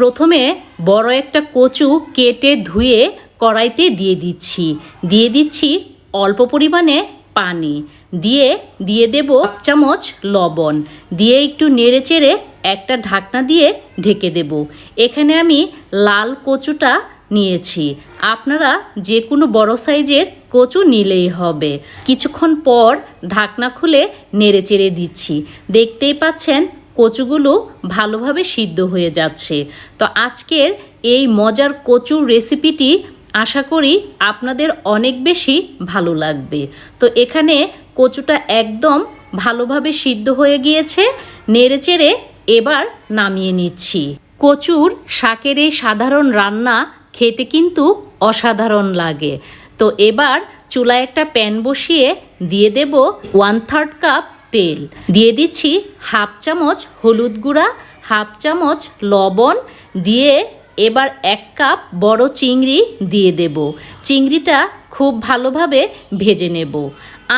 প্রথমে বড় একটা কচু কেটে ধুয়ে কড়াইতে দিয়ে দিচ্ছি। দিয়ে দিচ্ছি অল্প পরিমাণে পানি। দিয়ে দিয়ে দেব চামচ লবণ। দিয়ে একটু নেড়ে চেড়ে একটা ঢাকনা দিয়ে ঢেকে দেব। এখানে আমি লাল কচুটা নিয়েছি। আপনারা যে কোনো বড় সাইজের কচু নিলেই হবে। কিছুক্ষণ পর ঢাকনা খুলে নেড়ে চেড়ে দিচ্ছি। দেখতেই পাচ্ছেন কচুগুলো ভালোভাবে সিদ্ধ হয়ে যাচ্ছে। তো আজকের এই মজার কচুর রেসিপিটি আশা করি আপনাদের অনেক বেশি ভালো লাগবে। তো এখানে কচুটা একদম ভালোভাবে সিদ্ধ হয়ে গিয়েছে, নেড়েচেড়ে এবার নামিয়ে নিচ্ছি। কচুর শাকের এই সাধারণ রান্না খেতে কিন্তু অসাধারণ লাগে। তো এবার চুলায় একটা প্যান বসিয়ে দিয়ে দেব ওয়ান থার্ড কাপ তেল। দিয়ে দিচ্ছি হাফ চামচ হলুদ গুঁড়া, হাফ চামচ লবণ। দিয়ে এবার এক কাপ বড় চিংড়ি দিয়ে দেব। চিংড়িটা খুব ভালোভাবে ভেজে নেব।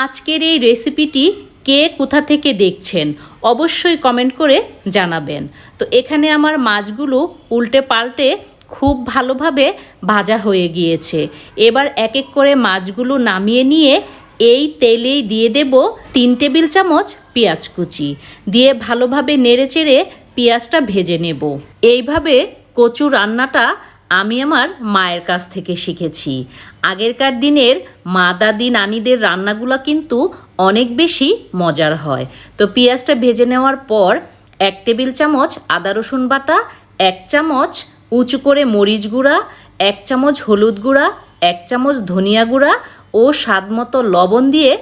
আজকের এই রেসিপিটি কে কোথা থেকে দেখছেন অবশ্যই কমেন্ট করে জানাবেন। তো এখানে আমার মাছগুলো উল্টে পাল্টে খুব ভালোভাবে ভাজা হয়ে গিয়েছে। এবার এক এক করে মাছগুলো নামিয়ে নিয়ে এই তেলেই দিয়ে দেব তিন টেবিল চামচ পেঁয়াজ কুচি। দিয়ে ভালোভাবে নেড়ে চেড়ে পেঁয়াজটা ভেজে নেব। এইভাবে কচু রান্নাটা আমি আমার মায়ের কাছ থেকে শিখেছি। আগেরকার দিনের মা, দাদি, নানিদের রান্নাগুলো কিন্তু অনেক বেশি মজার হয়। তো পেঁয়াজটা ভেজে নেওয়ার পর এক টেবিল চামচ আদা, রসুন বাটা, এক চামচ উঁচু করে মরিচ গুঁড়া, এক চামচ হলুদ গুঁড়া, এক চামচ ধনিয়া গুঁড়া ও স্বাদ মতো লবণ দিয়ে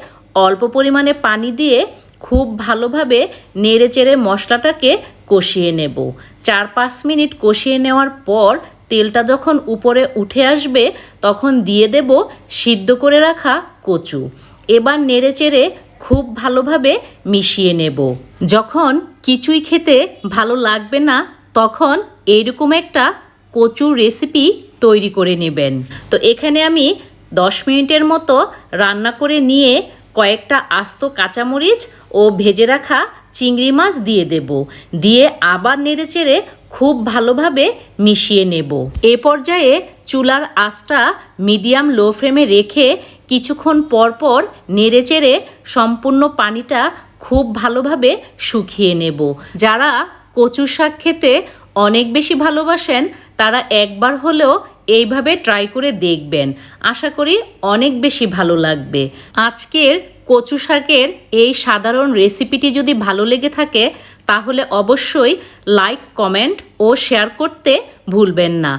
অল্প পরিমাণে পানি দিয়ে খুব ভালোভাবে নেড়ে চেড়ে মশলাটাকে কষিয়ে নেব। চার পাঁচ মিনিট কষিয়ে নেওয়ার পর তেলটা যখন উপরে উঠে আসবে, তখন দিয়ে দেব সিদ্ধ করে রাখা কচু। এবার নেড়ে চেড়ে খুব ভালোভাবে মিশিয়ে নেব। যখন কিছুই খেতে ভালো লাগবে না, তখন এইরকম একটা কচুর রেসিপি তৈরি করে নেবেন। তো এখানে আমি দশ মিনিটের মতো রান্না করে নিয়ে কয়েকটা আস্ত কাঁচামরিচ ও ভেজে রাখা চিংড়ি মাছ দিয়ে দেব। দিয়ে আবার নেড়েচেড়ে খুব ভালোভাবে মিশিয়ে নেব। এ পর্যায়ে চুলার আঁচটা মিডিয়াম লো ফ্লেমে রেখে কিছুক্ষণ পর পর নেড়েচেড়ে সম্পূর্ণ পানিটা খুব ভালোভাবে শুকিয়ে নেব। যারা কচু শাক খেতে অনেক বেশি ভালোবাসেন, তারা একবার হলেও এইভাবে ট্রাই করে দেখবেন। আশা করি অনেক বেশি ভালো লাগবে। আজকের কচু শাকের এই সাধারণ রেসিপিটি যদি ভালো লেগে থাকে, তাহলে অবশ্যই লাইক কমেন্ট ও শেয়ার করতে ভুলবেন না।